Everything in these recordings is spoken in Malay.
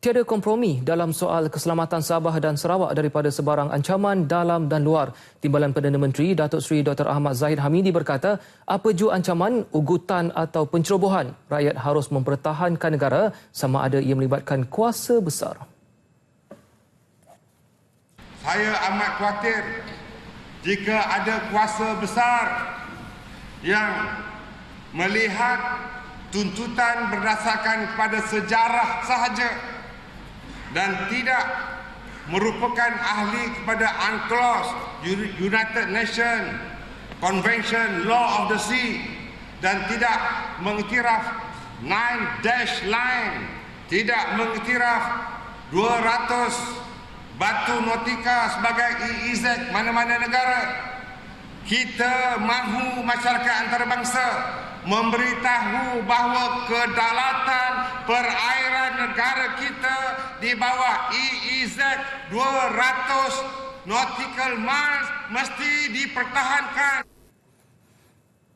Tiada kompromi dalam soal keselamatan Sabah dan Sarawak daripada sebarang ancaman dalam dan luar. Timbalan Perdana Menteri Datuk Seri Dr. Ahmad Zahid Hamidi berkata, apa jua ancaman, ugutan atau pencerobohan, rakyat harus mempertahankan negara sama ada ia melibatkan kuasa besar. Saya amat khawatir jika ada kuasa besar yang melihat tuntutan berdasarkan kepada sejarah sahaja dan tidak merupakan ahli kepada UNCLOS United Nations Convention Law of the Sea dan tidak mengiktiraf Nine Dash Line tidak mengiktiraf 200 batu nautika sebagai EEZ mana-mana negara. Kita mahu masyarakat antarabangsa memberitahu bahawa kedaulatan perairan negara kita di bawah EEZ 200 nautical miles mesti dipertahankan.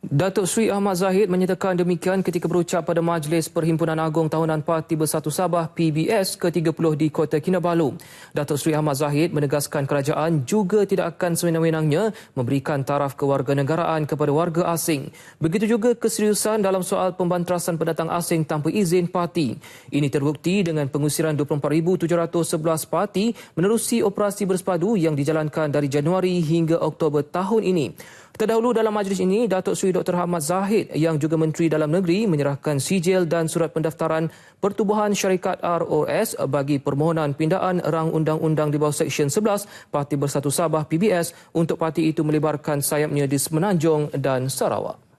Datuk Seri Ahmad Zahid menyatakan demikian ketika berucap pada Majlis Perhimpunan Agung Tahunan Parti Bersatu Sabah PBS ke-30 di Kota Kinabalu. Datuk Seri Ahmad Zahid menegaskan kerajaan juga tidak akan sewenang-wenangnya memberikan taraf kewarganegaraan kepada warga asing. Begitu juga keseriusan dalam soal pembantrasan pendatang asing tanpa izin parti. Ini terbukti dengan pengusiran 24,711 parti menerusi operasi bersepadu yang dijalankan dari Januari hingga Oktober tahun ini. Terdahulu dalam majlis ini, Datuk Seri Dr. Ahmad Zahid yang juga Menteri Dalam Negeri menyerahkan sijil dan surat pendaftaran Pertubuhan Syarikat ROS bagi permohonan pindaan rang undang-undang di bawah Seksyen 11 Parti Bersatu Sabah PBS untuk parti itu melebarkan sayapnya di Semenanjung dan Sarawak.